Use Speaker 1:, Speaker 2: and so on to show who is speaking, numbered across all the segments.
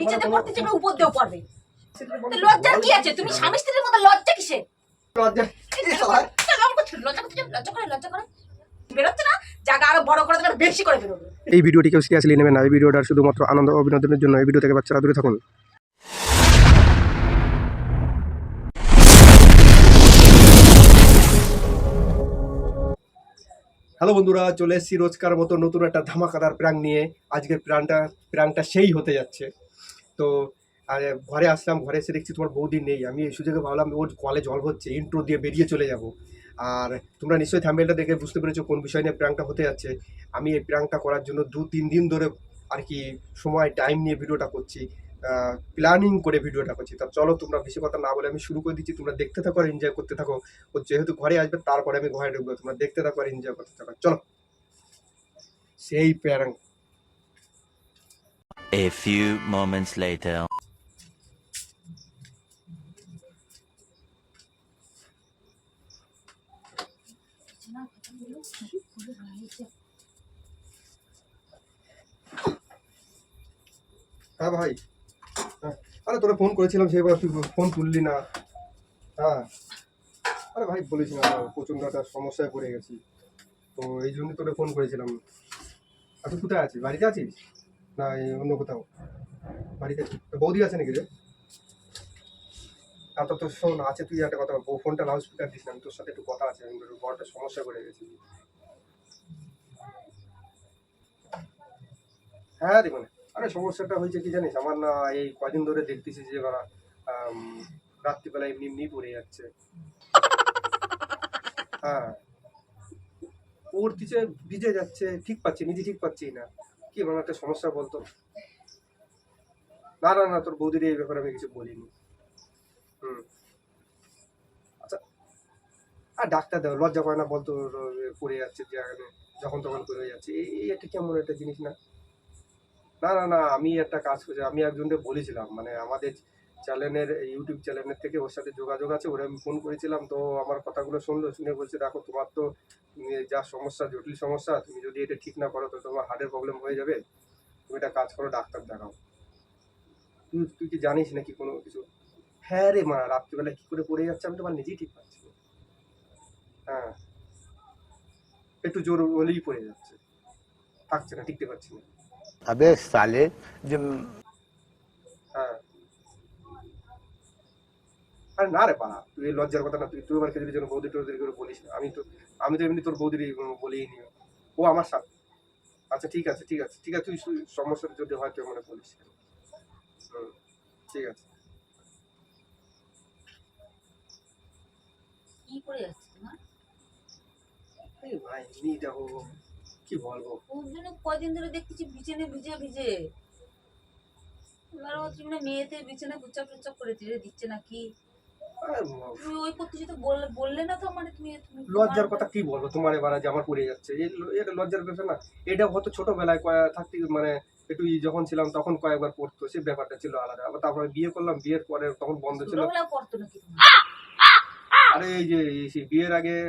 Speaker 1: নিচেতে পড়তে চাইবে উপর দিয়েও পড়বে লজ্জার কি আছে? তুমি স্বামী স্ত্রীর মধ্যে লজ্জা কিসে
Speaker 2: লজ্জা। এই
Speaker 1: লজ্জা করতে লজ্জা করে লজ্জা করে বেরোচ্ছে না? জায়গা আরও বড় করে দেবে বেশি করে বেরোবে।
Speaker 3: এই ভিডিওটি কেউ সিরিয়াসলি নেবেন না। এই ভিডিওটা শুধুমাত্র আনন্দ ও বিনোদনের জন্য। এই ভিডিও থেকে বাচ্চারা দূরে থাকুন।
Speaker 2: হ্যালো বন্ধুরা চলে এসেছি রোজকার মতো নতুন একটা ধামাকাদার প্রাং নিয়ে। আজকের প্রাণটা প্রাণটা সেই হতে যাচ্ছে। তো, আর, ঘরে আসলাম, ঘরে এসে দেখছি তোমার বৌদি নেই। আমি এই সুযোগে ভাবলাম ওর কলে জল হচ্ছে ইন্ট্রো দিয়ে বেরিয়ে চলে যাব। আর তোমরা নিশ্চয়ই থাম্বেলটা দেখে বুঝতে পেরেছ কোন বিষয় নিয়ে প্রাংটা হতে যাচ্ছে। আমি এই প্রাংটা করার জন্য দু, তিন দিন ধরে আর কি সময় টাইম নিয়ে ভিডিওটা করছি। প্ল্যানিং করে ভিডিওটা করছি। তা চলো, তোমরা বেশি কথা না বলে আমি শুরু করে দিচ্ছি। তোমরা দেখতে থাকো আর এনজয় করতে থাকো। ও যেহেতু ঘরে আসবে, তারপরে আমি ঘরে ঢুকবো। তোমরা দেখতে থাকো আর এনজয় করতে থাকো। চলো। সেই প্যারাং
Speaker 4: A few moments later.
Speaker 2: হ্যাঁ ভাই। হ্যাঁ। আরে তোরা ফোন করেছিলাম সেবার তুই ফোন তুললি না। হ্যাঁ। আরে ভাই, বলিস না প্রচণ্ড একটা সমস্যায় পড়ে গেছি। তো এই জন্য তোরে ফোন করেছিলাম। আর তুই কোথায় আছিস? বাড়িতে আছিস? না, এই অন্য কোথাও। বাড়িতে তো বৌদি আছে নাকি রে? তারপর তোর শোন, আছে তুই একটা কথা বল। ফোনটা লাউড স্পিকার দিস আমি তোর সাথে একটু কথা আছে, আমি বড় একটা সমস্যা পড়ে গেছি। হ্যাঁ রে মানে আরে সমস্যাটা হয়েছে কি জানিস? আমার না এই কদিন ধরে দেখতেছি যে ওরা রাত্রিবেলা এমনি এমনি পড়ে যাচ্ছে। হ্যাঁ। দিকে ভিজে যাচ্ছে, ঠিক পাচ্ছি, নিজে ঠিক পাচ্ছি না। কি এমন একটা সমস্যা বলতো? না না না, তোর বৌদির এই ব্যাপারে আমি কিছু বলিনি। আচ্ছা আর ডাক্তার দেওয়া লজ্জা করে না বলতো পড়ে যাচ্ছে যে যখন তখন পড়ে যাচ্ছে। এই এই একটা কেমন একটা জিনিস না? না না না, আমি একটা কাজ করছি আমি একজনকে বলেছিলাম মানে আমাদের চ্যানেলের ইউটিউব চ্যানেলের থেকে ওর সাথে যোগাযোগ আছে, ওরা আমি ফোন করেছিলাম, তো আমার কথাগুলো শুনলো, শুনে বলছে, দেখো, তোমার তো যা সমস্যা, জটিল সমস্যা, তুমি যদি এটা ঠিক না করো, তো তোমার হার্টের প্রবলেম হয়ে যাবে। তুমি এটা কাজ করো, ডাক্তার দেখাও। তুই তুই কি জানিস নাকি কোনো কিছু? হ্যাঁ রে মা রাত্রিবেলা কী করে পড়ে যাচ্ছে, আমি তোমার নিজেই ঠিক পাচ্ছি হ্যাঁ একটু জোর হলেই পড়ে যাচ্ছে, থাকছে না, টিকতে পারছি না।
Speaker 5: তবে সালে
Speaker 2: যে আরে না রে পাড়া তুই লজ্জার কথা না তুই তুই আবার যদি যেন বৌদি টৌদি করে বলিস না। আমি তো আমি তো এমনি তোর বৌদির বলেই নি। ও আমার সাথে। আচ্ছা ঠিক আছে ঠিক আছে। ঠিক আছে তুই সমস্যা যদি হয় তুই মানে বলিস। হুম, ঠিক আছে।
Speaker 1: কি করে যাচ্ছে তোমার?
Speaker 2: এই ভাই দেখো কি বলব?
Speaker 1: ওর জন্য ধরে দেখতেছি বিছানে ভিজে ভিজে। এবার মেয়েতে বিছানে করে দিচ্ছে নাকি? তুমি ওই করতেছি বললে বললে না তো মানে তুমি
Speaker 2: লজ্জার কথা কি বলব? তোমার এবার যে আমার পড়ে যাচ্ছে। এটা লজ্জার ব্যাপার না। এটা হয়তো ছোটবেলায় কয়- থাকতে মানে একটু যখন ছিলাম তখন কয়েকবার পড়তো সে ব্যাপারটা ছিল আলাদা। আবার তারপরে বিয়ে করলাম বিয়ের পরে তখন বন্ধ ছিল। আরে এই যে বিয়ের আগে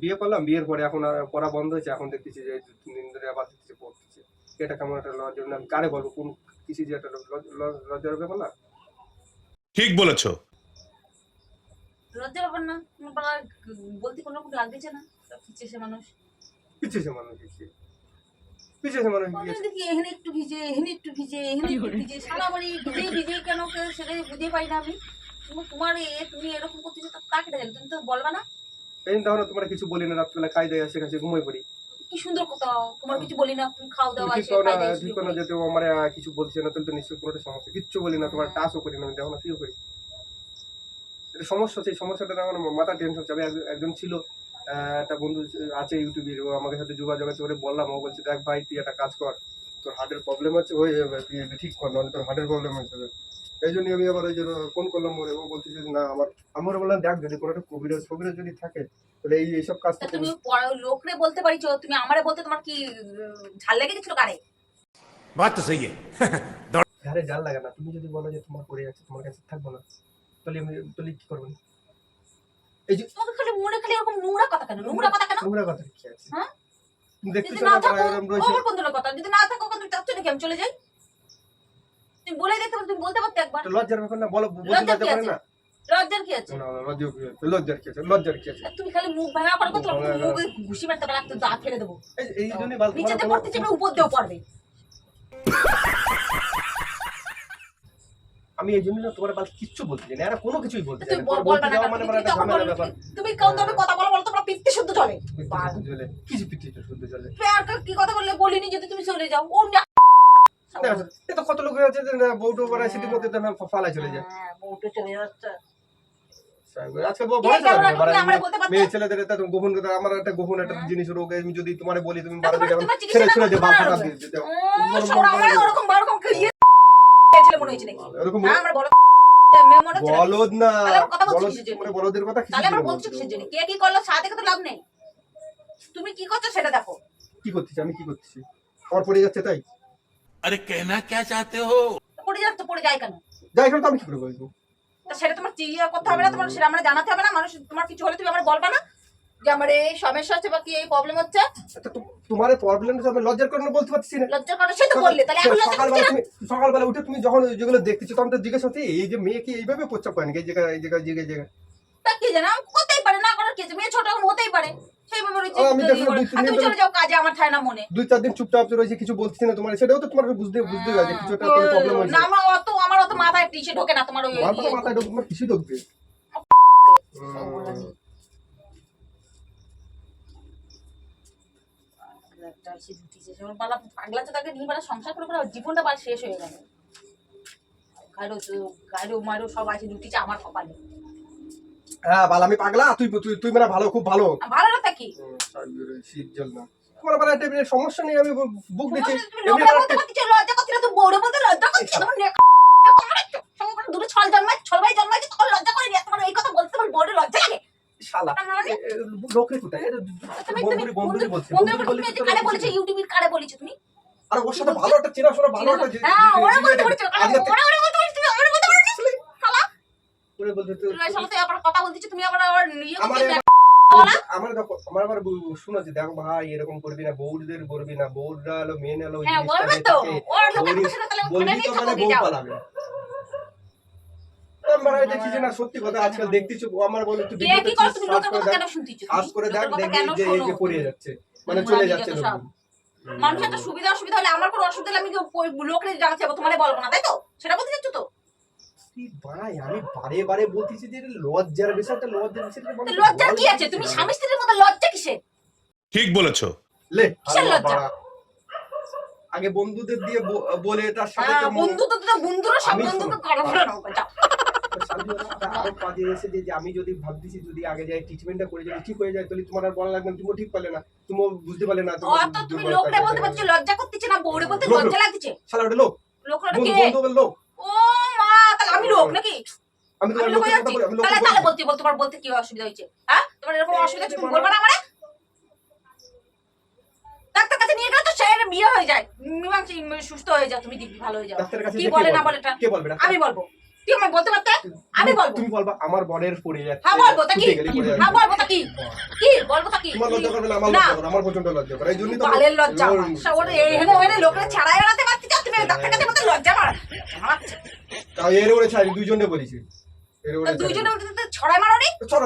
Speaker 2: বিয়ে করলাম বিয়ের পরে এখন আর পড়া বন্ধ হয়েছে। এখন দেখতেছি যে দু তিন দিন ধরে আবার দেখতেছি পড়তেছে। এটা কেমন একটা লজ্জার না আমি কারে বলব? কোন কিছু যে একটা লজ- লজ- লজ্জার ব্যাপার না?
Speaker 6: ঠিক বলেছ।
Speaker 1: লজ্জা ব্যাপার না। তোমার বাবা বলতে কোনো রকম লাগতেছে না। সব পিছিয়ে সে মানুষ
Speaker 2: পিছিয়ে সে মানুষ গেছে পিছিয়ে মানুষ
Speaker 1: দেখি এখানে একটু ভিজে এখানে একটু ভিজে এখানে একটু ভিজে। সারা বাড়ি ভিজে ভিজে কেন কেন বুঝে পাই না আমি। তোমার এ তুমি এরকম করতেছো তা কাকে দেখেন তুমি তো বলবা না।
Speaker 2: এই তাহলে তোমার কিছু বলি না রাত্রিবেলা খাই দেয় আসে কাছে ঘুমাই পড়ি।
Speaker 1: কি সুন্দর কথা তোমার কিছু বলি না তুমি খাও দাও
Speaker 2: ঠিক
Speaker 1: আছে
Speaker 2: করো না
Speaker 1: খাই দাও
Speaker 2: ঠিক না যেতে আমার কিছু বলছে না তাহলে তো নিশ্চয়ই কোনো সমস্যা কিচ্ছু বলি না তোমার টাচও করি না আমি দেখো না শুয়ে করি এটা সমস্যা সেই সমস্যাটা আমার মাথা টেনশন যাবে একজন ছিল একটা বন্ধু আছে ইউটিউবে ও আমাদের সাথে যোগাযোগ আছে ওরে বললাম। ও বলছে দেখ ভাই তুই একটা কাজ কর। তোর হার্টের প্রবলেম আছে হয়ে যাবে তুই এটা ঠিক কর নাহলে তোর হার্টের প্রবলেম হয়ে যাবে। এই জন্য আমি আবার ওই জন্য ফোন করলাম ওরে। ও বলছে যে না আমার আমার বললাম দেখ যদি কোনো একটা কবিরাজ ফবিরাজ যদি থাকে তাহলে এই এইসব কাজ
Speaker 1: তুমি পড়া- লোকরে বলতে পারিছো? তুমি আমারে বলতে তোমার কি ঝাল লেগে গেছিল কারে
Speaker 6: বাত তো সহি
Speaker 2: আরে জাল লাগে না। তুমি যদি বলো যে তোমার পড়ে যাচ্ছে তোমার কাছে থাকব না। তাহলে তাহলে কি করবেন? এই যে
Speaker 1: তোমাকে খালি মনে খালি এরকম নোংরা কথা কেন? নোংরা কথা কেন?
Speaker 2: নোংরা কথা কি আছে?
Speaker 1: হ্যাঁ?
Speaker 2: তুমি
Speaker 1: না থাকো কোন কথা। যদি না থাকো তুমি চাচ্ছ নাকি আমি চলে যাই? তুমি বলে দিতে পারো তুমি বলতে পারতে একবার।
Speaker 2: লজ্জার ব্যাপার না বলো বলতে
Speaker 1: লজ্জার
Speaker 2: লজ্জা
Speaker 1: কি আছে?
Speaker 2: না।
Speaker 1: লজ্জার কি আছে?
Speaker 2: না, না, কি আছে? লজ্জার কি আছে? লজ্জার কি আছে?
Speaker 1: তুমি খালি মুখ ভাঙা করে তোমার
Speaker 2: মুখ
Speaker 1: ঘুষি মারতে পারে একটা দাঁত ফেলে দেবো।
Speaker 2: এই- এই বাল
Speaker 1: নিচেতে পড়তে চাইবে উপর দিয়েও পড়বে।
Speaker 2: আমি এই জন্য তোমার বাল কিচ্ছু বলতে চাই না এরা কোনো কিছুই বলতে চাই না। বলতে
Speaker 1: না
Speaker 2: যাওয়া
Speaker 1: কেন?
Speaker 2: মানে একটা
Speaker 1: বলবে,
Speaker 2: ব্যাপার।
Speaker 1: তুমি তবে কথা বলো বলো তোমার পিত্তে শুদ্ধ চলে।
Speaker 2: চলে। কিছু পিছিয়ে শুদ্ধ চলে?
Speaker 1: আর কি কথা বললে বলিনি যদি তুমি চলে যাও। ও না।
Speaker 2: না, এ তো কত লোক আছে যে বউটো বাড়ায় সেটির মধ্যে তো না ফালায় চলে যায়।
Speaker 1: হ্যাঁ, বউটা চলে যাচ্ছে।
Speaker 2: আজকে বড়
Speaker 1: কি আমরা বলতে পারতাম?
Speaker 2: মেয়ে ছেলেদের এটা গোপন কথা আমার একটা গোপন একটা
Speaker 1: হ্যাঁ।
Speaker 2: জিনিস রোগ আমি যদি তোমার বলি তুমি ছেড়ে ছেড়ে দিয়ে বাল ফাটা দিয়ে দিতে
Speaker 1: ও, সৌরা, আমার ওরকম ওরকম ইয়ে ছিল হ্যাঁ, মানে তুমি কি করছ সেটা দেখো।
Speaker 2: কি আমি কি করছি? পড়ে যাচ্ছে তাই?
Speaker 1: আরে যাচ্ছে যায় কেন?
Speaker 2: যাই করে বলব?
Speaker 1: সেটা তোমার চিয়া করতে হবে না তোমার সেটা আমরা জানাতে হবে না। মানুষ তোমার কিছু হলে তুমি আমার বলবা না। যে আমার এই সমস্যা হচ্ছে বা কি এই প্রবলেম হচ্ছে?
Speaker 2: আচ্ছা, তোমার প্রবলেম আমি লজ্জার কারণে বলতে পারছি না।
Speaker 1: লজ্জা করো সে তো বললে তাহলে এখন
Speaker 2: সকালবেলা তুমি সকালবেলা উঠে তুমি যখন যেগুলো দেখতেছো তখন তো জিজ্ঞেস হচ্ছে এই যে মেয়ে কি এইভাবে করেন? এই জায়গায় এই জায়গায় এই জায়গায়
Speaker 1: তা কি জানো? হতেই পারে না করার কি মেয়ে ছোট এখন হতেই পারে। করে।
Speaker 2: দুই
Speaker 1: মনে।
Speaker 2: চার দিন চুপচাপ রয়েছে কিছু বলছি না তোমার। সেটাও তো তোমার বুঝতে বুঝতে গেছে কিছু একটা প্রবলেম হয়েছে।
Speaker 1: না আমার অত আমার অত মাথায় টিসে ঢোকে না তোমার ওই
Speaker 2: আমার। মাথায় ঢুকবে তোমার কিছু ঢুকবে।
Speaker 1: এসে ঢুকিয়েছে, সে আমার পাগলা তো তাকে নিয়ে বেলা সংসার করে করে জীবনটা বার শেষ হয়ে গেল। গাড়ো গাড়ো মারো সব আছে ঢুকিয়েছে আমার কপালে।
Speaker 2: হ্যাঁ বাল আমি পাগলা? তুই তুই তুই মানে ভালো খুব ভালো।
Speaker 1: ভালো না কি?
Speaker 2: শীত জল না। তোমার একটা সমস্যা নেই আমি বুক দিচ্ছি
Speaker 1: পারছ লজ্জা করছিল তুমি বউরে বলতে লজ্জা করছ? তোমার নে- সঙ্গে করে দূরে ছল জন্মায় ছল ভাই জন্মায় তখন লজ্জা করে নিয়ে তোমার এই কথা বলতে তোমার বউরে লজ্জা লাগে
Speaker 2: শালা।
Speaker 1: মানে?
Speaker 2: এ, এ, লোকে কোথায় বন্ধুরি বলছি।
Speaker 1: তুমি কারে বলেছ? ইউটিউবের কারে বলেছ তুমি?
Speaker 2: আর ওর সাথে ভালো একটা চেনা শোনা ভালো একটা
Speaker 1: হ্যাঁ ওরা বলতে
Speaker 2: জি-
Speaker 1: ওরা ওরা বলতে বলেছ তুমি বলতে বলেছ? শালা।
Speaker 2: করে বলতে
Speaker 1: তুমি শালা তুই আবার কথা তুমি আবার আবার ইয়ে
Speaker 2: আমার আমার- আমার দেখো আমার আবার শুনেছি দেখো ভাই এরকম করবি না বউদের করবি না বউরা হলো মেন হলো
Speaker 1: হ্যাঁ বলবে
Speaker 2: নিয়ে
Speaker 1: তো। লোকের নিয়ে
Speaker 2: মানে বউ পালাবে। আমি দেখছি যে না সত্যি কথা আজকাল দেখতেছি আমার বলে একটু
Speaker 1: কে
Speaker 2: ভিডিওতে
Speaker 1: কি করো তুমি
Speaker 2: সার্চ
Speaker 1: লোকের
Speaker 2: করে দেখ
Speaker 1: কেন শুনতেছো
Speaker 2: সার্চ করে দেখ
Speaker 1: লোকের কথা
Speaker 2: দেখবি যে এই যে পড়ে যাচ্ছে মানে চলে যাচ্ছে
Speaker 1: তো
Speaker 2: লোক।
Speaker 1: সব। মানুষের একটা সুবিধা অসুবিধা হলে আমার কোনো অসুবিধা হলে আমি লোকের জানাতে যাব তোমার বলব না তাই তো সেটা বলতে চাচ্ছ তো
Speaker 2: ভাই আমি বারে বারে বলতেছি যে লজ্জার বিষয়টা লজ্জার বিষয়টা
Speaker 1: লজ্জার কি আছে তুমি স্বামী স্ত্রীর মধ্যে লজ্জা কিসের
Speaker 6: ঠিক বলেছ
Speaker 2: লে
Speaker 1: কিসের লজ্জা?
Speaker 2: আগে বন্ধুদের দিয়ে বলে তার সাথে
Speaker 1: হ্যাঁ, বন্ধু তো বন্ধুরা সব বন্ধুকে। করো।
Speaker 2: শান্তিবেলা আরও কাজে এসে যে যে আমি যদি ভাবতেছি যদি আগে যাই ট্রিটমেন্টটা করে ঠিক হয়ে যায় তাহলে তোমার আর বলা লাগবে না তুমিও ঠিক পারলে না তুমিও বুঝতে পারলে না
Speaker 1: অত তুমি
Speaker 2: আছে।
Speaker 1: বলতে পারছ লজ্জা করতেছে না বউরে বলতে লজ্জা লাগছে?
Speaker 2: শালা ওটা লোক। বন্ধু
Speaker 1: কে?
Speaker 2: বন্ধু বলে লোক।
Speaker 1: ও মা তাহলে আমি লোক নাকি?
Speaker 2: আমি তোমার
Speaker 1: লোক তাহলে তাহলে বলতে বল তোমার বলতে কি অসুবিধা হয়েছে? হ্যাঁ? তোমার এরকম অসুবিধা তুমি বলবে না আমারে? ডাক্তার কাছে নিয়ে গেলে তো বিয়ে হয়ে যায়। সুস্থ হয়ে যাও তুমি দিব্যি ভালো হয়ে যাও। কি বলে না বলে
Speaker 2: কে বলবে ডাক্তার?
Speaker 1: আমি বলব। তুই আমায় বলতে পারতে? আমি বলব।
Speaker 2: তুমি বলবা আমার বরের পড়ে যাচ্ছে।
Speaker 1: হ্যাঁ বলব তা কি। হ্যাঁ বলব তা কি? কি? বলব তা কি?
Speaker 2: তোমার লজ্জা করবে না আমার লজ্জা করে আমার পর্যন্ত লজ্জা করে। এই জন্যই তো
Speaker 1: বালের লজ্জা সব ওরে এখানে ওখানে ছাড়াই বেড়াতে না তুমি ডাক্তার কাছে মতো লজ্জা মার।
Speaker 2: তাও এর ওরে ছাড়ি দুইজনে বলেছি।
Speaker 1: ছড়াই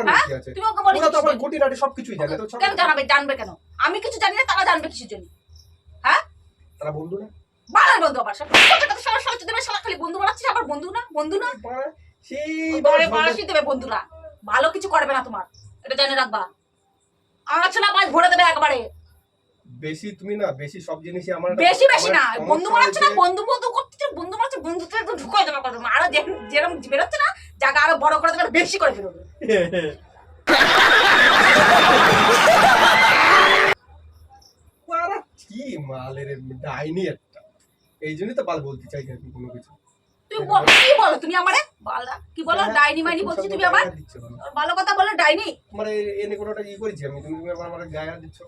Speaker 1: হ্যাঁ?
Speaker 2: কি আছে?
Speaker 1: তুমি ওকে বলি
Speaker 2: তো আবার গুটি নাটি সবকিছুই জানে তো
Speaker 1: কেন জানাবে জানবে কেন? আমি কিছু জানি না তারা জানবে কিসের জন্য। হ্যাঁ?
Speaker 2: তারা বন্ধু না।
Speaker 1: বাড়ার বন্ধু আবার। সব কথা দেবে সারা খালি বন্ধু বাড়াচ্ছে আবার বন্ধু না বন্ধু না? বাড়াসি দেবে বন্ধুরা। ভালো কিছু করবে না তোমার এটা জেনে রাখবা। আচ্ছা পাঁচ ভরে দেবে একবারে।
Speaker 2: বেশি তুমি না বেশি সব জিনিসই আমার
Speaker 1: বেশি বেশি না বন্ধু বাড়াচ্ছে না বন্ধু বন্ধু করতেছে বন্ধু বাড়াচ্ছে বন্ধুতে একদম ঢুকাই দেবে কথা। আরও যেরকম বেরোচ্ছে না জায়গা আরও বড় করে দেবে বেশি করে ফেলবে।
Speaker 2: কি মালের ডাইনি একটা। এই জন্যই তো বাল বলতে চাই কোনো কিছু।
Speaker 1: তুমি বলো কি বলো তুমি আমারে? বালদা কি বলো? ডাইনি মাইনি বলছি তুমি আবার
Speaker 2: গায়ে দিচ্ছ কেন?
Speaker 1: ভালো কথা বলো ডাইনি।
Speaker 2: তোমার এনে কোনোটা ই করেছি আমি তুমি তুমি আমার গায়ে হাত দিচ্ছ?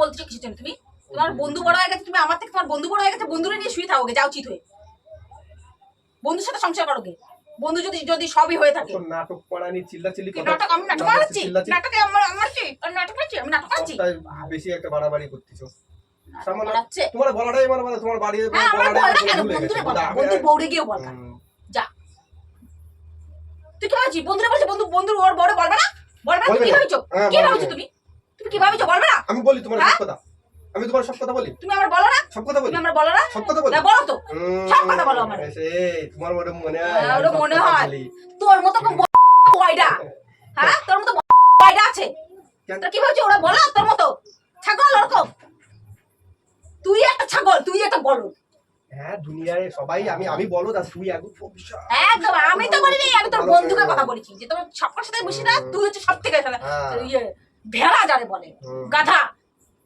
Speaker 1: বলছো কিছু তুমি? তোমার বন্ধু বড় হয়ে গেছে তুমি আমার থেকে তোমার বন্ধু বড় হয়ে গেছে বন্ধুরা নিয়ে শুয়ে থাকোগে যাও চিত হয়ে। বন্ধুর সাথে সংসার করোগে বন্ধু যদি যদি সবই হয়ে থাকে।
Speaker 2: নাটক পড়ানি চিল্লা চিল্লি
Speaker 1: নাটক? আমি নাটক বানাচ্ছি নাটকে আমার আমার কি? আমি নাটক করছি আমি নাটক করছি
Speaker 2: বেশি একটা বাড়াবাড়ি করতেছো। তোমার মানে তোমার বাড়ি আমি-
Speaker 1: বউরে গিয়ে বল। যা। তুই কি ভাবছিস? বন্ধুরে বলছে বন্ধু বন্ধুর ওর বড় বলবে না? বলবে না? কি ভাবছ? কি ভাবছ তুমি? তুমি কি ভাবছ? বলবে না?
Speaker 2: আমি বলি তোমার
Speaker 1: হ্যাঁ?
Speaker 2: সব কথা। আমি তোমার সব কথা বলি।
Speaker 1: তুমি আমার বলো না?
Speaker 2: সব কথা বলি।
Speaker 1: তুমি আমার বলো না?
Speaker 2: সব কথা বলি।
Speaker 1: না, বলো তো। সব কথা বলো আমার।
Speaker 2: তোমার মনে মনে হয়
Speaker 1: হ্যাঁ, মনে হয়। তোর মতো কয়ডা? হ্যাঁ তোর মতো কয়ডা আছে?
Speaker 2: কেন?
Speaker 1: তোর কি ভাবছিস? ওরা বলো তোর মতো। ছাগল ওরকম। তুই একটা ছাগল তুই একটা বলো
Speaker 2: হ্যাঁ দুনিয়ায় সবাই আমি আমি বলো দা তুই একদম
Speaker 1: একদম আমি তো বলিনি আমি তোর বন্ধুকে কথা বলেছি যে তোর সবার সাথে বসি না তুই হচ্ছে সব থেকে
Speaker 2: হ্যাঁ।
Speaker 1: ইয়ে ভেড়া যারে বলে গাধা।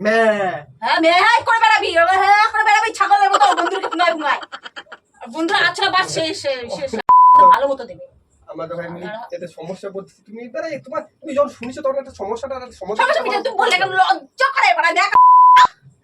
Speaker 1: হ্যাঁ মেয়ে হ্যাঁ করে বেড়াবি হ্যাঁ করে বেড়াবি ছাগলের মতো বন্ধুকে নয় নয় বন্ধুরা আছড়া বাস শেষ শেষ ভালো মতো দেবে।
Speaker 2: আমরা এমনি এতে সমস্যা বলছি তুমি এবারে তোমার তুমি যখন শুনেছো তখন একটা সমস্যাটা সমস্যা
Speaker 1: মিটে বললে কেন লজ্জা করে? এবার দেখ।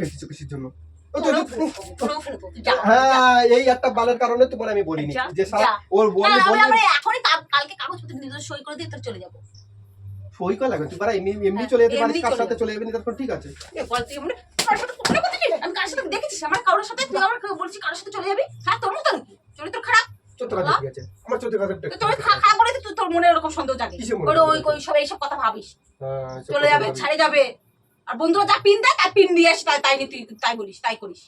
Speaker 2: ফেলছিস কিসের জন্য। হ্যাঁ এই একটা বালের কারণে তোমার আমি বলিনি।
Speaker 1: যে
Speaker 2: ওর বলে
Speaker 1: হ্যাঁ, এখনই কালকে কাগজপত্র সই করে দিয়ে তোর চলে যাব।
Speaker 2: সই করা লাগবে? তুই পারা এমনি এমনি
Speaker 1: হ্যাঁ,
Speaker 2: চলে যেতে পারিস কার সাথে চলে তখন ঠিক আছে?
Speaker 1: আমি কার সাথে দেখেছিস? আমার কারোর সাথে? তুই আমার বলছিস কারোর সাথে চলে যাবি? হ্যাঁ তোর মতো নাকি খারাপ।
Speaker 2: আমার চোদ্দ কাছে
Speaker 1: তোর খারাপ তুই তোর মনে এরকম সন্দেহ জাগে। ওই সব এইসব কথা ভাবিস।
Speaker 2: হ্যাঁ,
Speaker 1: চলে যাবে ছাড়ে যাবে। আর বন্ধুরা যা পিন দেয় তাই পিন দিয়ে আসি তাই তাই তুই তাই বলিস তাই করিস।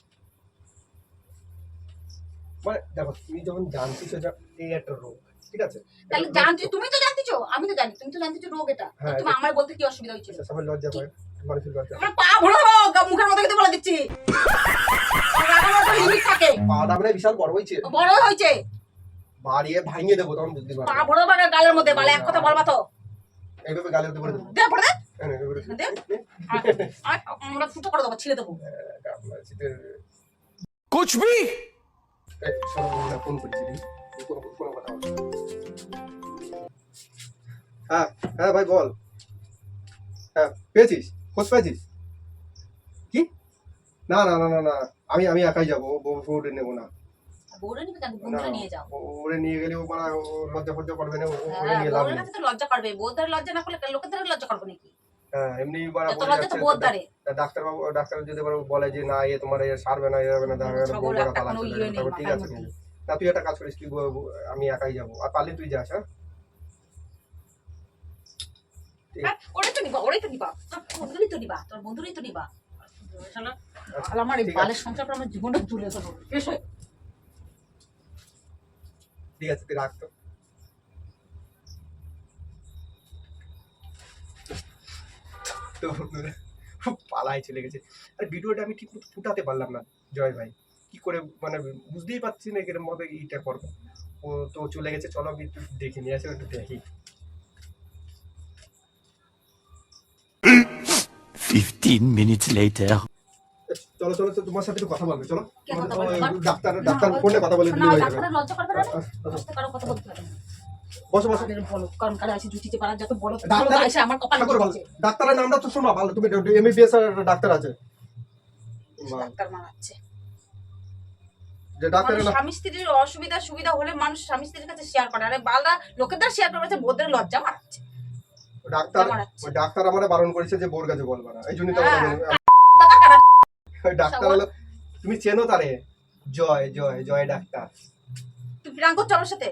Speaker 2: মানে দেখো তুমি যখন জানছিস এটা এই একটা রোগ ঠিক আছে?
Speaker 1: তাহলে
Speaker 2: এটা
Speaker 1: তুমি তো জানতেছো আমি তো জানি তুমি তো জানতেছো রোগ এটা।
Speaker 2: হ্যাঁ,
Speaker 1: তুমি আমার বলতে কি অসুবিধা
Speaker 2: সবাই লজ্জা পায় মানুষের লজ্জা
Speaker 1: আমার পা ভরে দেবো মুখের মধ্যে কিন্তু বলে দিচ্ছি। থাকে
Speaker 2: মানে বিশাল বড় হয়েছে।
Speaker 1: বড় হয়েছে।
Speaker 2: বাড়িয়ে ভাঙিয়ে দেবো তখন বুঝতে
Speaker 1: পা
Speaker 2: পারব
Speaker 1: ভরে দেবো গালের মধ্যে বলে এক কথা বলবা তো।
Speaker 2: এইভাবে গালে হতে পারে দেবো।
Speaker 1: দে পড়ে দে।
Speaker 2: হ্যাঁ হ্যাঁ ভাই বল। হ্যাঁ পেয়েছিস? খোঁজ পেয়েছিস? কি? না না না না না। আমি আমি একাই যাব বউরে নেব না। ওরে নিয়ে গেলে ও হ্যাঁ, লজ্জা করবে না
Speaker 1: লজ্জা লজ্জা না করলে লোকেদের লজ্জা করবে নাকি?
Speaker 2: হ্যাঁ এমনি বলে যাচ্ছে, ডাক্তার বাবু ডাক্তার যদি বলে যে না এ তোমার এ সারবে না এ হবে না পালা
Speaker 1: ইয়ে
Speaker 2: তারপর ঠিক আছে। না তুই একটা কাজ করিস তুই আমি একাই যাব। আর পারলে তুই যাস হ্যাঁ?
Speaker 1: হ্যাঁ, তো নিবা ওরে তো নিবা। তোর বন্ধুরই তো নিবা তোর বন্ধুরই তো নিবা। শালা, শালা আমার এই
Speaker 2: ঠিক
Speaker 1: বালের সংসার আমার জীবনটা তুলে দেবো
Speaker 2: ঠিক আছে তুই রাখ তো বন্ধুরা, খুব পালাই চলে গেছে। আর ভিডিওটা আমি ঠিক মতো ফুটাতে পারলাম না জয় ভাই। কি করে মানে বুঝতেই পারছি না কিরম ভাবে এইটা করব। ও তো চলে গেছে চলো আমি একটু দেখে নিয়ে আসি একটু দেখি।
Speaker 4: 15 minutes later.
Speaker 2: চলো চলো তো তোমার সাথে একটু কথা বলবে চলো। ডাক্তার ডাক্তার ফোনে কথা বলে দিলে হয়ে যাবে। বসো বসো।
Speaker 1: বলো কারণ কারও আসে জুটিতে পারার যত বড়
Speaker 2: ডাক্তার-
Speaker 1: এসে আমার কপালে
Speaker 2: ঠাকুর বল,
Speaker 1: জুটিছে।
Speaker 2: ডাক্তারের নামটা তো শোনো ভালো তুমি এমবিবিএস এর ডাক্তার আছে।
Speaker 1: ডাক্তার মারাচ্ছে।
Speaker 2: যে ডাক্তারের
Speaker 1: স্বামী স্ত্রীর অসুবিধা সুবিধা হলে মানুষ স্বামী স্ত্রীর কাছে শেয়ার করে। আরে বালরা লোকেদের শেয়ার করবে বোধের লজ্জা মারাচ্ছে।
Speaker 2: ডাক্তার ওই ডাক্তার আমার বারণ করেছে যে বোর কাছে বলবা না। এই জন্যই তো
Speaker 1: হ্যাঁ।
Speaker 2: ডাক্তার হলো তুমি চেনো তারে? জয় জয় জয় ডাক্তার।
Speaker 1: তুই প্রাণ করছ আমার সাথে।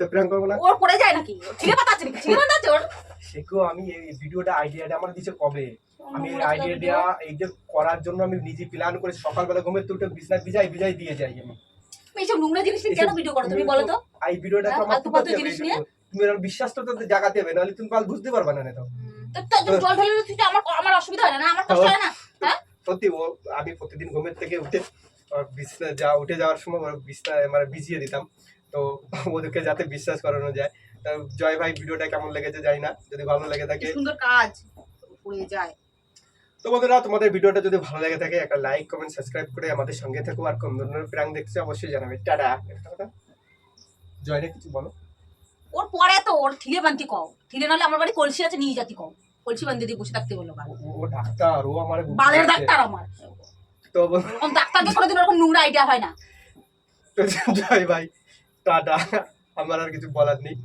Speaker 2: তো প্রেম করব না?
Speaker 1: ওর পড়ে যায় নাকি? ছিঁড়ে পাতা আছে নাকি? ছিঁড়ে আছে ওর?
Speaker 2: সেকো আমি এই ভিডিওটা আইডিয়াটা আমার দিচ্ছে কবে? আমি এই আইডিয়াটা এই যে করার জন্য আমি নিজে প্ল্যান করে সকালবেলা ঘুমে তো বিছনা দিয়ে যাই আমি।
Speaker 1: তুমি এইসব নোংরা জিনিস নিয়ে কেন ভিডিও করো তুমি বলো তো?
Speaker 2: এই ভিডিওটা তো
Speaker 1: হ্যাঁ,
Speaker 2: আমার
Speaker 1: জিনিস নিয়ে?
Speaker 2: তুমি বিশ্বাসটা তো জাগাতে হবে নাহলে তুমি কাল বুঝতে পারবে না না তো
Speaker 1: তো তো জল ঢেলে তুই আমার আমার অসুবিধা হয় না না? আমার কষ্ট হয় না? হ্যাঁ?
Speaker 2: সত্যি ও আমি প্রতিদিন ঘুমের থেকে উঠে বিছনা যা উঠে যাওয়ার সময় বিছনা মানে ভিজিয়ে দিতাম। তো ওদেরকে যাতে বিশ্বাস করানো যায়। তা জয় ভাই ভিডিওটা কেমন লেগেছে জানি না। যদি ভালো লেগে থাকে
Speaker 1: সুন্দর কাজ পড়ে যায়।
Speaker 2: তো বন্ধুরা তোমাদের ভিডিওটা যদি ভালো লাগে থাকে একটা লাইক কমেন্ট সাবস্ক্রাইব করে আমাদের সঙ্গে থাকো। আর কোন ধরনের প্রাং দেখছ অবশ্যই জানাবে। টাটা। কথা জয়নে কিছু বলো।
Speaker 1: ওর পরে তো ওর ঠিলে বানতি কও। ঠিলে নাহলে আমার বাড়ি কলসি আছে নিয়ে যাতি কও। কলসি বান্ধি দিয়ে বসে থাকতে বলল
Speaker 2: ও- ডাক্তার ও আমার
Speaker 1: বালের ডাক্তার আমার।
Speaker 2: তো
Speaker 1: ডাক্তারকে কোনোদিন ওরকম নোংরা আইডিয়া হয় না।
Speaker 2: জয় ভাই। টাটা আমার আর কিছু বলার নেই।